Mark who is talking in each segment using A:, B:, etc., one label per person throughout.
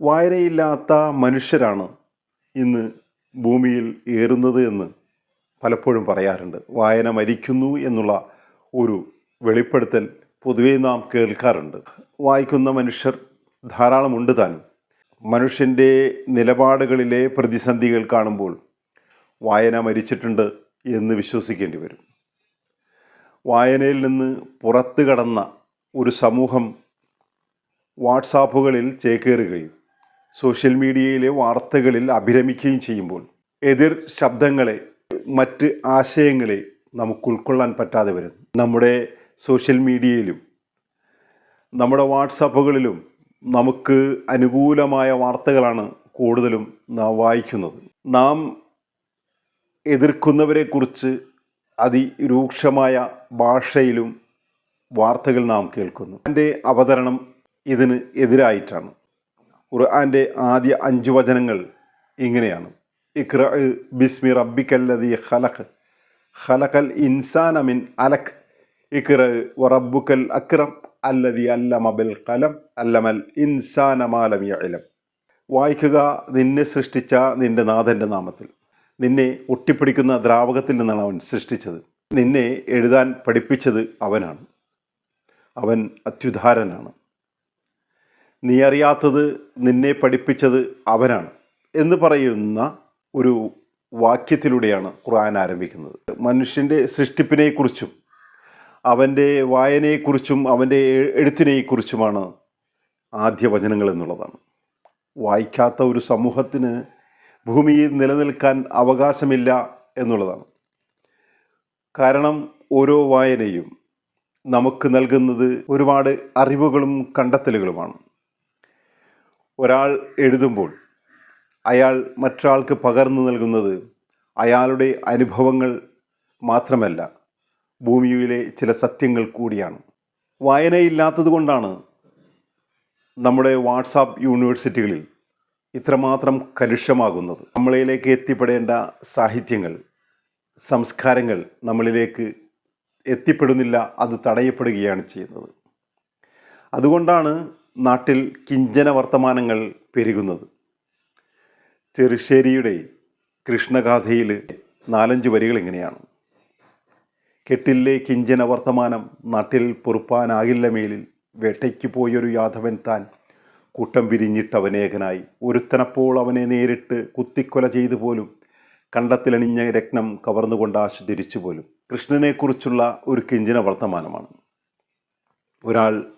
A: വായനയില്ലാത്ത മനുഷ്യരാണ് ഇന്ന് ഭൂമിയിൽ ഏറുന്നത് എന്ന് പലപ്പോഴും പറയാറുണ്ട്. വായന മരിക്കുന്നു എന്നുള്ള ഒരു വെളിപ്പെടുത്തൽ പൊതുവെ നാം കേൾക്കാറുണ്ട്. വായിക്കുന്ന മനുഷ്യർ ധാരാളമുണ്ട് താനും മനുഷ്യന്റെ നിലപാടുകളിലെ പ്രതിസന്ധികൾ കാണുമ്പോൾ വായന മരിച്ചിട്ടുണ്ട് എന്ന് വിശ്വസിക്കേണ്ടി വരും. വായനയിൽ നിന്ന് പുറത്തു കടന്ന ഒരു സമൂഹം വാട്സാപ്പുകളിൽ ചേക്കേറുകയും സോഷ്യൽ മീഡിയയിലെ വാർത്തകളിൽ അഭിരമിക്കുകയും ചെയ്യുമ്പോൾ എതിർ ശബ്ദങ്ങളെ മറ്റ് ആശയങ്ങളെ നമുക്ക് ഉൾക്കൊള്ളാൻ പറ്റാതെ വരുന്നു. നമ്മുടെ സോഷ്യൽ മീഡിയയിലും നമ്മുടെ വാട്സാപ്പുകളിലും നമുക്ക് അനുകൂലമായ വാർത്തകളാണ് കൂടുതലും നാം വായിക്കുന്നത്. നാം എതിർക്കുന്നവരെക്കുറിച്ച് അതിരൂക്ഷമായ ഭാഷയിലും വാർത്തകൾ നാം കേൾക്കുന്നു. എന്റെ അവതരണം ഇതിന് എതിരായിട്ടാണ്. ഖുർആന്റെ ആദ്യ അഞ്ച് വചനങ്ങൾ ഇങ്ങനെയാണ്. ഇക്ര ബിസ്മി റബ്ബിക്കല്ലതി ഖലഖ് ഖലഖൽ ഇൻസാന മിൻ അലഖ്. ഇക്ര വറബ്ബുക്കൽ അക്രം അല്ലതി അല്ലമ ബിൽ കലം അല്ലമൽ ഇൻസാന മാലം വായിക്കുക നിന്നെ സൃഷ്ടിച്ച നിന്റെ നാഥന്റെ നാമത്തിൽ. നിന്നെ ഒട്ടിപ്പിടിക്കുന്ന ദ്രാവകത്തിൽ നിന്നാണ് അവൻ സൃഷ്ടിച്ചത്. നിന്നെ എഴുതാൻ പഠിപ്പിച്ചത് അവനാണ്. അവൻ അത്യുധാരനാണ് നീ അറിയാത്തത് നിന്നെ പഠിപ്പിച്ചത് അവനാണ് എന്ന് പറയുന്ന ഒരു വാക്യത്തിലൂടെയാണ് ഖുർആൻ ആരംഭിക്കുന്നത്. മനുഷ്യന്റെ സൃഷ്ടിപ്പിനെക്കുറിച്ചും അവന്റെ വായനയെക്കുറിച്ചും അവന്റെ എഴുത്തിനെക്കുറിച്ചുമാണ് ആദ്യ വചനങ്ങൾ എന്നുള്ളതാണ്. വായിക്കാത്ത ഒരു സമൂഹത്തിന് ഭൂമിയിൽ നിലനിൽക്കാൻ അവകാശമില്ല എന്നുള്ളതാണ്. കാരണം ഓരോ വായനയും നമുക്ക് നൽകുന്നത് ഒരുപാട് അറിവുകളും കണ്ടെത്തലുകളുമാണ്. ഒരാൾ എഴുതുമ്പോൾ അയാൾ മറ്റൊരാൾക്ക് പകർന്നു നൽകുന്നത് അയാളുടെ അനുഭവങ്ങൾ മാത്രമല്ല ഭൂമിയിലെ ചില സത്യങ്ങൾ കൂടിയാണ്. വായനയില്ലാത്തത് കൊണ്ടാണ് നമ്മുടെ വാട്സാപ്പ് യൂണിവേഴ്സിറ്റികളിൽ ഇത്രമാത്രം കലുഷമാകുന്നത്. നമ്മളിലേക്ക് എത്തിപ്പെടേണ്ട സാഹിത്യങ്ങൾ സംസ്കാരങ്ങൾ നമ്മളിലേക്ക് എത്തിപ്പെടുന്നില്ല അത് തടയപ്പെടുകയാണ് ചെയ്യുന്നത്. അതുകൊണ്ടാണ് നാട്ടിൽ കിഞ്ചന വർത്തമാനങ്ങൾ പെരുകുന്നത്. ചെറുശ്ശേരിയുടെ കൃഷ്ണഗാഥയിൽ നാലഞ്ച് വരികൾ ഇങ്ങനെയാണ്. കെട്ടില്ലേ കിഞ്ചന വർത്തമാനം നാട്ടിൽ പൊറുപ്പാനാകില്ല മേലിൽ വേട്ടയ്ക്ക് പോയൊരു യാദവൻ താൻ കൂട്ടം പിരിഞ്ഞിട്ട് അവനേകനായി ഒരുത്തനപ്പോൾ അവനെ നേരിട്ട് കുത്തിക്കൊല ചെയ്തു പോലും കണ്ടത്തിലണിഞ്ഞ രക്തം കവർന്നുകൊണ്ട് ആശു പോലും. കൃഷ്ണനെക്കുറിച്ചുള്ള ഒരു കിഞ്ചന വർത്തമാനമാണ്. ഒരാൾ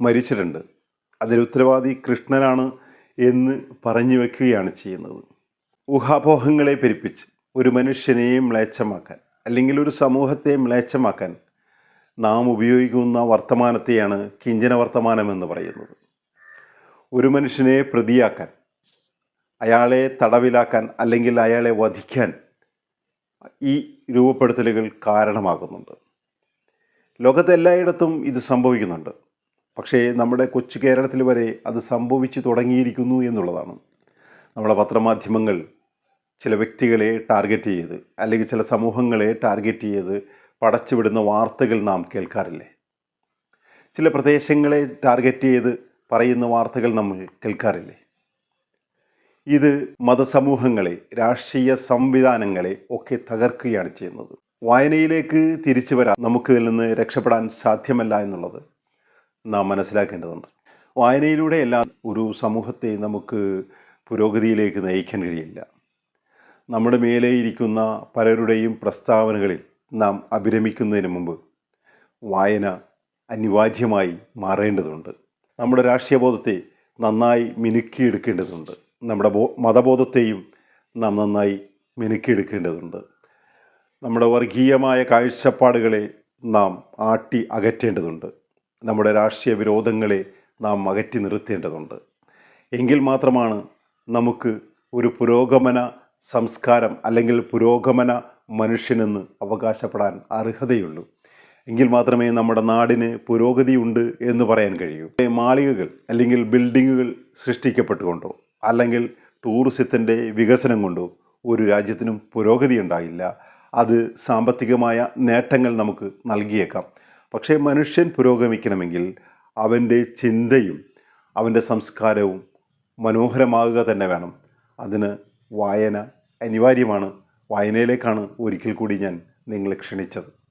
A: മരിച്ചിട്ടുണ്ട്. അതിന് ഉത്തരവാദി കൃഷ്ണനാണ് എന്ന് പറഞ്ഞു വെക്കുകയാണ് ചെയ്യുന്നത്. ഊഹാപോഹങ്ങളെ പെരുപ്പിച്ച് ഒരു മനുഷ്യനെയും മ്ലേച്ഛമാക്കാൻ അല്ലെങ്കിൽ ഒരു സമൂഹത്തെ മ്ലേച്ഛമാക്കാൻ നാം ഉപയോഗിക്കുന്ന വർത്തമാനത്തെയാണ് കിഞ്ചന വർത്തമാനം എന്ന് പറയുന്നത്. ഒരു മനുഷ്യനെ പ്രതിയാക്കാൻ അയാളെ തടവിലാക്കാൻ അല്ലെങ്കിൽ അയാളെ വധിക്കാൻ ഈ രൂപപ്പെടുത്തലുകൾ കാരണമാകുന്നുണ്ട്. ലോകത്തെല്ലായിടത്തും ഇത് സംഭവിക്കുന്നുണ്ട്. പക്ഷേ നമ്മുടെ കൊച്ചു കേരളത്തിൽ വരെ അത് സംഭവിച്ചു തുടങ്ങിയിരിക്കുന്നു എന്നുള്ളതാണ്. നമ്മുടെ പത്രമാധ്യമങ്ങൾ ചില വ്യക്തികളെ ടാർഗറ്റ് ചെയ്ത് അല്ലെങ്കിൽ ചില സമൂഹങ്ങളെ ടാർഗറ്റ് ചെയ്ത് പടച്ചുവിടുന്ന വാർത്തകൾ നാം കേൾക്കാറില്ലേ? ചില പ്രദേശങ്ങളെ ടാർഗറ്റ് ചെയ്ത് പറയുന്ന വാർത്തകൾ നമ്മൾ കേൾക്കാറില്ലേ? ഇത് മതസമൂഹങ്ങളെ രാഷ്ട്രീയ സംവിധാനങ്ങളെ ഒക്കെ തകർക്കുകയാണ് ചെയ്യുന്നത്. വായനയിലേക്ക് തിരിച്ചു വരാൻ നമുക്കിതിൽ നിന്ന് രക്ഷപ്പെടാൻ സാധ്യമല്ല എന്നുള്ളത് നാം മനസ്സിലാക്കേണ്ടതുണ്ട്. വായനയിലൂടെ ഒരു സമൂഹത്തെ നമുക്ക് പുരോഗതിയിലേക്ക് നയിക്കാൻ കഴിയില്ല. നമ്മുടെ മേലെ ഇരിക്കുന്ന പലരുടെയും പ്രസ്താവനകളിൽ നാം അഭിരമിക്കുന്നതിന് മുമ്പ് വായന അനിവാര്യമായി മാറേണ്ടതുണ്ട്. നമ്മുടെ രാഷ്ട്രീയബോധത്തെ നന്നായി മിനുക്കിയെടുക്കേണ്ടതുണ്ട്. നമ്മുടെ ബോ മതബോധത്തെയും നാം നന്നായി മിനുക്കിയെടുക്കേണ്ടതുണ്ട്. നമ്മുടെ വർഗീയമായ കാഴ്ചപ്പാടുകളെ നാം ആട്ടി അകറ്റേണ്ടതുണ്ട്. നമ്മുടെ രാഷ്ട്രീയ വിരോധങ്ങളെ നാം അകറ്റി നിർത്തേണ്ടതുണ്ട്. എങ്കിൽ മാത്രമാണ് നമുക്ക് ഒരു പുരോഗമന സംസ്കാരം അല്ലെങ്കിൽ പുരോഗമന മനുഷ്യനെന്ന് അവകാശപ്പെടാൻ അർഹതയുള്ളൂ. എങ്കിൽ മാത്രമേ നമ്മുടെ നാടിന് പുരോഗതിയുണ്ട് എന്ന് പറയാൻ കഴിയൂ. മാളികകൾ അല്ലെങ്കിൽ ബിൽഡിങ്ങുകൾ സൃഷ്ടിക്കപ്പെട്ടുകൊണ്ടോ അല്ലെങ്കിൽ ടൂറിസത്തിന്റെ വികസനം കൊണ്ടോ ഒരു രാജ്യത്തിനും പുരോഗതി ഉണ്ടായില്ല അത് സാമ്പത്തികമായ നേട്ടങ്ങൾ നമുക്ക് നൽകിയേക്കാം. പക്ഷേ മനുഷ്യൻ പുരോഗമിക്കണമെങ്കിൽ അവന്റെ ചിന്തയും അവന്റെ സംസ്കാരവും മനോഹരമാകുക തന്നെ വേണം. അതിന് വായന അനിവാര്യമാണ്. വായനയിലേക്കാണ് ഒരിക്കൽ കൂടി ഞാൻ നിങ്ങളെ ക്ഷണിച്ചത്.